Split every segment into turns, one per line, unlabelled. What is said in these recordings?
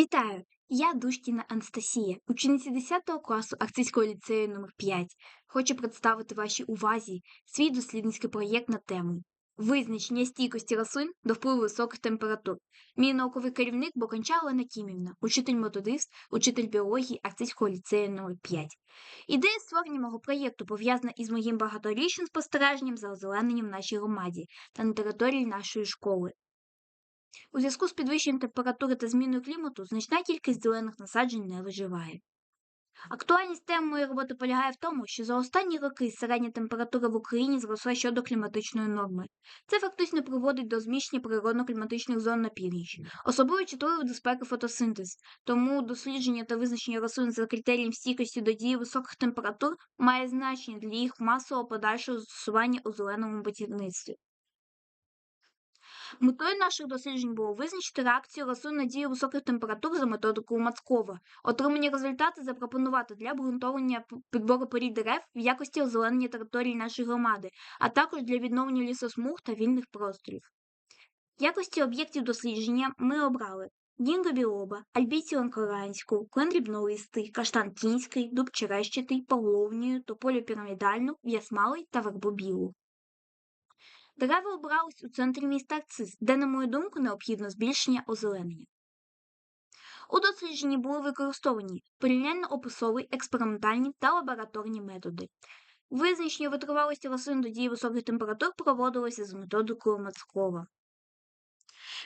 Вітаю! Я Душтіна Анастасія, учениця 10 класу Акцизького ліцею номер 5 Хочу представити вашій увазі свій дослідницький проєкт на тему Визначення стійкості рослин до впливу високих температур. Мій науковий керівник Боканча Олена Кімівна, учитель методист, учитель біології Акцизького ліцею номер 5 Ідея створення мого проєкту пов'язана із моїм багаторічним спостереженням за озелененням в нашій громаді та на території нашої школи. У зв'язку з підвищенням температури та зміною клімату значна кількість зелених насаджень не виживає. Актуальність теми моєї роботи полягає в тому, що за останні роки середня температура в Україні зросла щодо кліматичної норми. Це фактично приводить до зміщення природно-кліматичних зон на північ, особливо чутливо до спеки фотосинтез, тому дослідження та визначення рослин за критерієм стійкості до дії високих температур має значення для їх масового подальшого застосування у зеленому будівництві. Метою наших досліджень було визначити реакцію рослин на дію високих температур за методикою Мацкова, отримані результати запропонувати для обґрунтовування підбору порід дерев в якості озеленення території нашої громади, а також для відновлення лісосмуг та вільних просторів. Якості об'єктів дослідження ми обрали Дінго білоба, альбіцію коранську, клен дрібнолистий, каштан кінський, дуб черещитий, павловнію, тополю пірамідальну, в'ясмалий та вербобілу. Дерева обрались у центрі міста Акциз, де, на мою думку, необхідно збільшення озеленення. У дослідженні були використовані порівняльно-описові, експериментальні та лабораторні методи. Визначення витривалості рослин до дії високих температур проводилося з методикою Мацкова.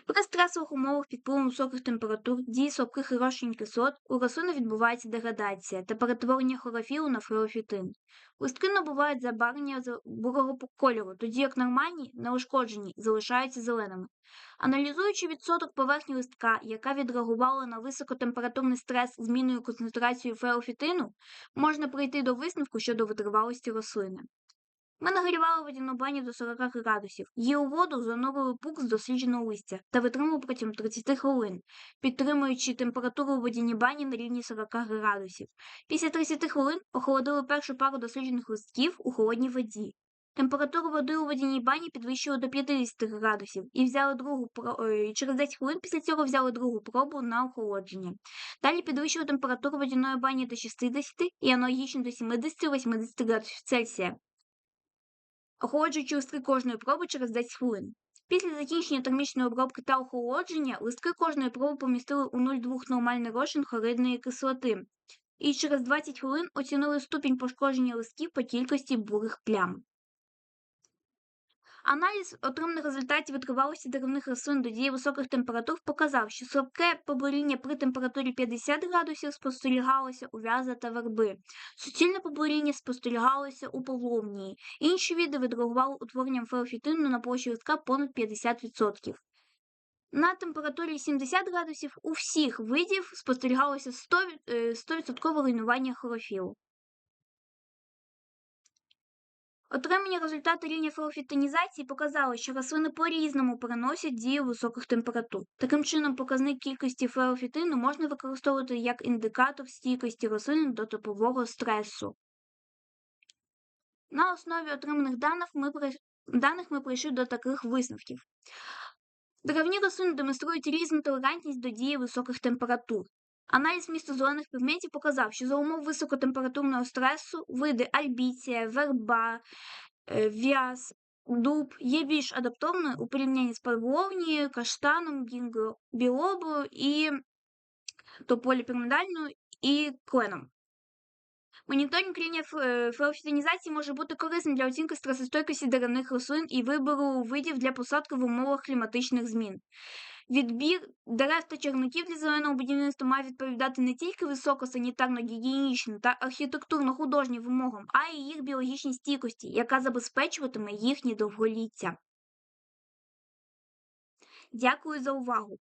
При стресових умовах під впливом високих температур, дії слабких і розчинних кислот у рослини відбувається деградація та перетворення хлорофілу на флорофітин. Листки набувають забарвлення бурого кольору, тоді як нормальні, неушкоджені, залишаються зеленими. Аналізуючи відсоток поверхні листка, яка відреагувала на високотемпературний стрес зміною концентрації флорофітину, можна прийти до висновку щодо витривалості рослини. Ми нагрівали водяну баню до 40 градусів, її у воду занурили пук з дослідженого листя та витримали протягом 30 хвилин, підтримуючи температуру у водяній бані на рівні 40 градусів. Після 30 хвилин охолодили першу пару досліджених листків у холодній воді. Температуру води у водяній бані підвищили до 50 градусів і взяли другу е, через 10 хвилин після цього взяли другу пробу на охолодження. Далі підвищили температуру водяної бані до 60 і аналогічно до 70-80 градусів Цельсія охолоджуючи листки кожної проби через 10 хвилин. Після закінчення термічної обробки та охолодження листки кожної проби помістили у 0,2 нормальний розчин хлоридної кислоти і через 20 хвилин оцінили ступінь пошкодження листків по кількості бурих плям. Аналіз отриманих результатів витривалості деревних рослин до дії високих температур показав, що слабке побуріння при температурі 50 градусів спостерігалося у в'яза та верби, суцільне побуріння спостерігалося у половнії. Інші види відреагували утворенням феофітину на площі листка понад 50%. На температурі 70 градусів у всіх видів спостерігалося 100% е, руйнування хлорофілу. Отримані результати рівня флофітонізації показали, що рослини по-різному переносять дію високих температур. Таким чином, показник кількості флофітину можна використовувати як індикатор стійкості рослин до топового стресу. На основі отриманих даних ми, даних ми прийшли до таких висновків. Деревні рослини демонструють різну толерантність до дії високих температур. Аналіз місту зелених пігментів показав, що за умов високотемпературного стресу види альбіція, верба, е, в'яз, дуб є більш адаптованою у порівнянні з павловнією, каштаном, білобою і тополіпірмідальною і кленом. Моніторинг рівня феофітонізації може бути корисним для оцінки стресостойкості деревних рослин і вибору видів для посадки в умовах кліматичних змін. Відбір дерев та черників для зеленого будівництва має відповідати не тільки високосанітарно-гігієнічним та архітектурно-художнім вимогам, а й їх біологічній стійкості, яка забезпечуватиме їхнє довголіття. Дякую за увагу!